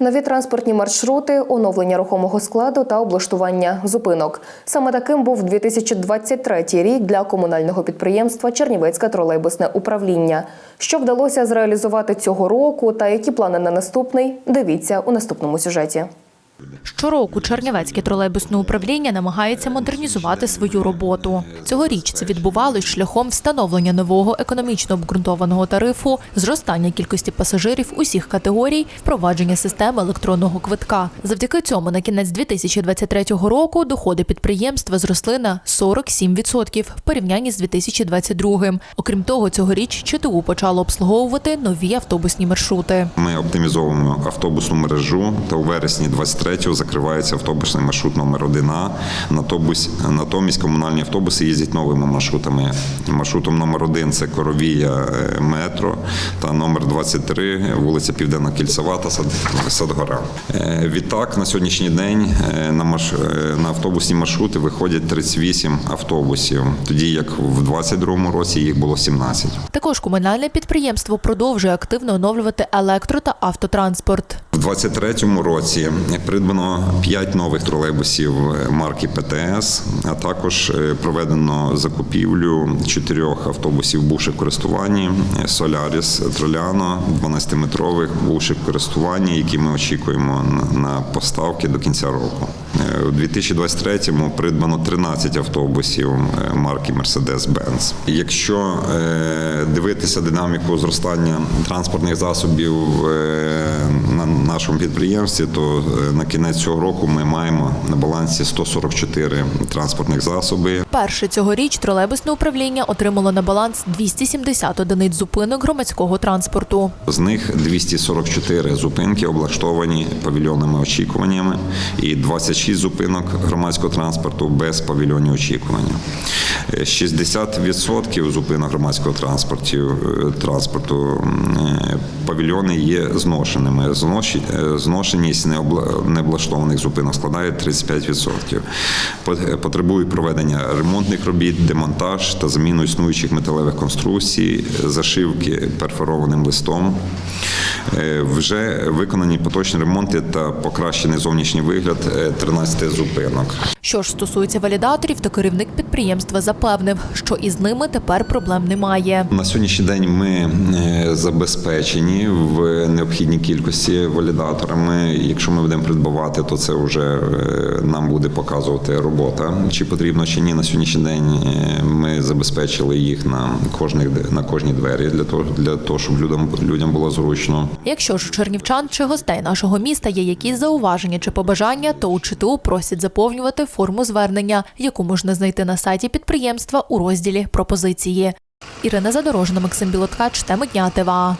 Нові транспортні маршрути, оновлення рухомого складу та облаштування зупинок. Саме таким був 2023 рік для комунального підприємства Чернівецьке тролейбусне управління. Що вдалося зреалізувати цього року та які плани на наступний, дивіться у наступному сюжеті. Щороку Чернівецьке тролейбусне управління намагається модернізувати свою роботу. Цьогоріч це відбувалось шляхом встановлення нового економічно обґрунтованого тарифу, зростання кількості пасажирів усіх категорій, впровадження системи електронного квитка. Завдяки цьому на кінець 2023 року доходи підприємства зросли на 47% в порівнянні з 2022. Окрім того, цьогоріч ЧТУ почало обслуговувати нові автобусні маршрути. Ми оптимізовуємо автобусну мережу та у вересні 23-го закривається автобусний маршрут номер 1 А. Натомість, комунальні автобуси їздять новими маршрутами. Маршрутом номер 1 це Коровія е, метро та номер 23 вулиця Південна Кільцева та Садгора. Е, Відтак на сьогоднішній день е, на, автобусні маршрути виходять 38 автобусів, тоді як в 22 році їх було 17. Також комунальне підприємство продовжує активно оновлювати електро та автотранспорт. У 23-му році придбано 5 нових тролейбусів марки ПТС, а також е, проведено закупівлю чотирьох автобусів бувших в користуванні Соляріс Троляно 12-метрових бувших користуванні, які ми очікуємо на поставки до кінця року. Е, У 2023-му придбано 13 автобусів е, марки Mercedes-Benz. Якщо е, дивитися динаміку зростання транспортних засобів на нашому підприємстві, то на кінець цього року ми маємо на балансі 144 транспортних засоби. Перше цьогоріч тролейбусне управління отримало на баланс 270 одиниць зупинок громадського транспорту. З них 244 зупинки облаштовані павільйонними очікуваннями і 26 6 зупинок громадського транспорту без павільйонів очікування. Е, 60% зупинок громадського е, транспорту транспорту е, павільйони є зношеними. Зношеність необлаштованих зупинок складає 35%. Потребують проведення ремонтних робіт, демонтаж та зміну існуючих металевих конструкцій, зашивки перфорованим листом. Вже виконані поточні ремонти та покращений зовнішній вигляд. 13 14 зупинок. Що ж стосується валідаторів, то керівник підприємства запевнив, що із ними тепер проблем немає. На сьогоднішній день ми е, забезпечені в необхідній кількості валідаторами. Якщо ми будемо придбавати, то це вже е, нам буде показувати робота. Чи потрібно, чи ні. На сьогоднішній день е, ми забезпечили їх на кожних на кожні двері для того, для того, щоб людям людям було зручно. Якщо ж у чернівчан чи гостей нашого міста є якісь зауваження чи побажання, то у ЧТУ просять заповнювати форму звернення, яку можна знайти на сайті підприємства у розділі пропозиції. Ірина Задорожна, Максим Білоткач, теми дня ТВА.